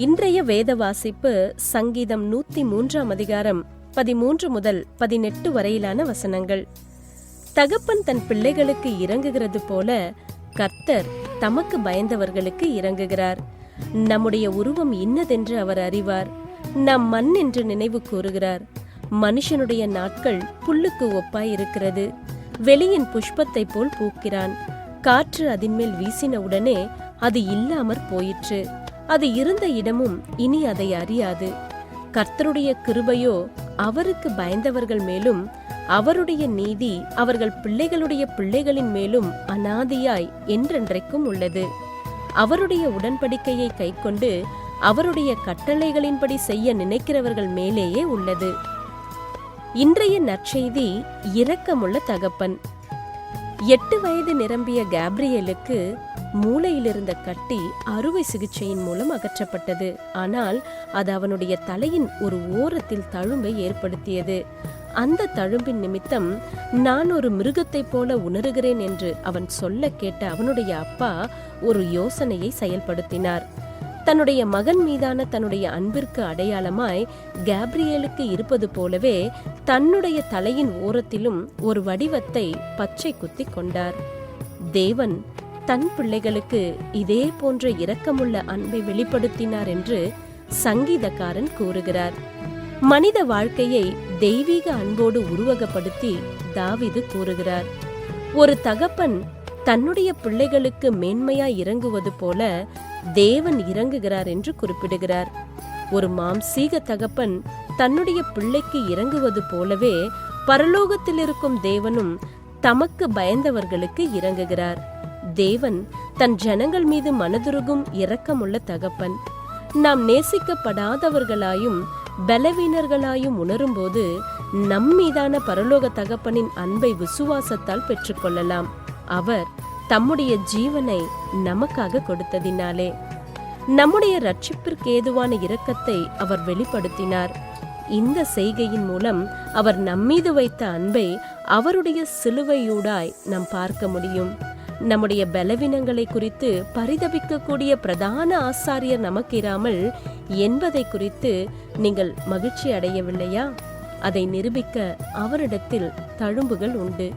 இன்றைய வேத வாசிப்பு சங்கீதம் நூத்தி மூன்றாம் அதிகாரம் பதிமூன்று முதல் பதினெட்டு வரையிலான வசனங்கள். தகப்பன் தன் பிள்ளைகளுக்கு இறங்குகிறது போல கர்த்தர் தமக்கு பயந்தவர்களுக்கு இறங்குகிறார். நம்முடைய உருவம் இன்னதென்று அவர் அறிவார். நம் மண் என்று நினைவு கூறுகிறார். மனுஷனுடைய நாட்கள் புல்லுக்கு ஒப்பாய் இருக்கிறது வெளியின் புஷ்பத்தைப் போல் பூக்கிறான். காற்று அதின்மேல் வீசினவுடனே அது இல்லாமற் போயிற்று. அது இருந்த இடமும் இனி அதை அறியாது. கர்த்தருடைய கிருபையோ அவருக்கு பயந்தவர்கள் மேலும் அவருடைய நீதி அவர்கள் பிள்ளைகளுடைய பிள்ளைகளின் மேலும் அனாதியாய் என்றென்றைக்கும் உள்ளது. அவருடைய உடன்படிக்கையை கைக்கொண்டு அவருடைய கட்டளைகளின்படி செய்ய நினைக்கிறவர்கள் மேலேயே உள்ளது. இன்றைய நற்செய்தி இரக்கமுள்ள தகப்பன். எட்டு வயது நிரம்பிய கேப்ரியலுக்கு மூளையிலிருந்த கட்டி அறுவை சிகிச்சையின் மூலம் அகற்றப்பட்டது. ஆனால் அது அவனுடைய தலையின் ஒரு ஓரத்தில் தழும்பை ஏற்படுத்தியது. அந்த தழும்பின் நிமித்தம் நான் ஒரு மிருகத்தைப் போல உணர்கிறேன் என்று அவன் சொல்ல கேட்ட அவனுடைய அப்பா ஒரு யோசனையை செயல்படுத்தினார். தன்னுடைய மகன் மீதான தன்னுடைய அன்பிற்கு அடையாளமாய் கேப்ரியலுக்கு இருப்பது போலவே தன்னுடைய தலையின் ஓரத்திலும் ஒரு வடிவத்தை பச்சை குத்தி கொண்டார். தேவன் தன் பிள்ளைகளுக்கு இதே போன்ற இரக்கமுள்ள அன்பை வெளிப்படுத்தினார் என்று சங்கீதக்காரன் கூறுகிறார். மனித வாழ்க்கையை தெய்வீக அன்போடு உருவகப்படுத்தி தாவிது கூறுகிறார். ஒரு தகப்பன் தன்னுடைய பிள்ளைகளுக்கு மேன்மையாய் இறங்குவது போல தேவன் இறங்குகிறார் என்று குறிப்பிடுகிறார். ஒரு மாம்சீக தகப்பன் தன்னுடைய பிள்ளைக்கு இறங்குவது போலவே பரலோகத்தில் இருக்கும் தேவனும் தமக்கு பயந்தவர்களுக்கு இறங்குகிறார். தேவன் தன் ஜனங்கள் மீது மனதுருகும் இரக்கமுள்ள தகப்பன். நாம் நேசிக்கப்படாதவர்களாயும் பலவீனர்களாயும் உணரும்போது நம் மீதான பரலோக தகப்பனின் அன்பை விசுவாசத்தால் பெற்றுக்கொள்ளலாம். அவர் தம்முடைய ஜீவனை நமக்காக கொடுத்ததினாலே. நம்முடைய ரட்சிப்பிற்கு ஏதுவான இரக்கத்தை அவர் வெளிப்படுத்தினார். இந்த செய்கையின் மூலம் அவர் நம்மீது வைத்த அன்பை அவருடைய சிலுவையூடாய் நாம் பார்க்க முடியும். நம்முடைய பலவீனங்களை குறித்து பரிதபிக்கக்கூடிய பிரதான ஆசாரியர் நமக்கிராமல் என்பதை குறித்து நீங்கள் மகிழ்ச்சி அடையவில்லையா? அதை நிரூபிக்க அவரிடத்தில் தழும்புகள் உண்டு.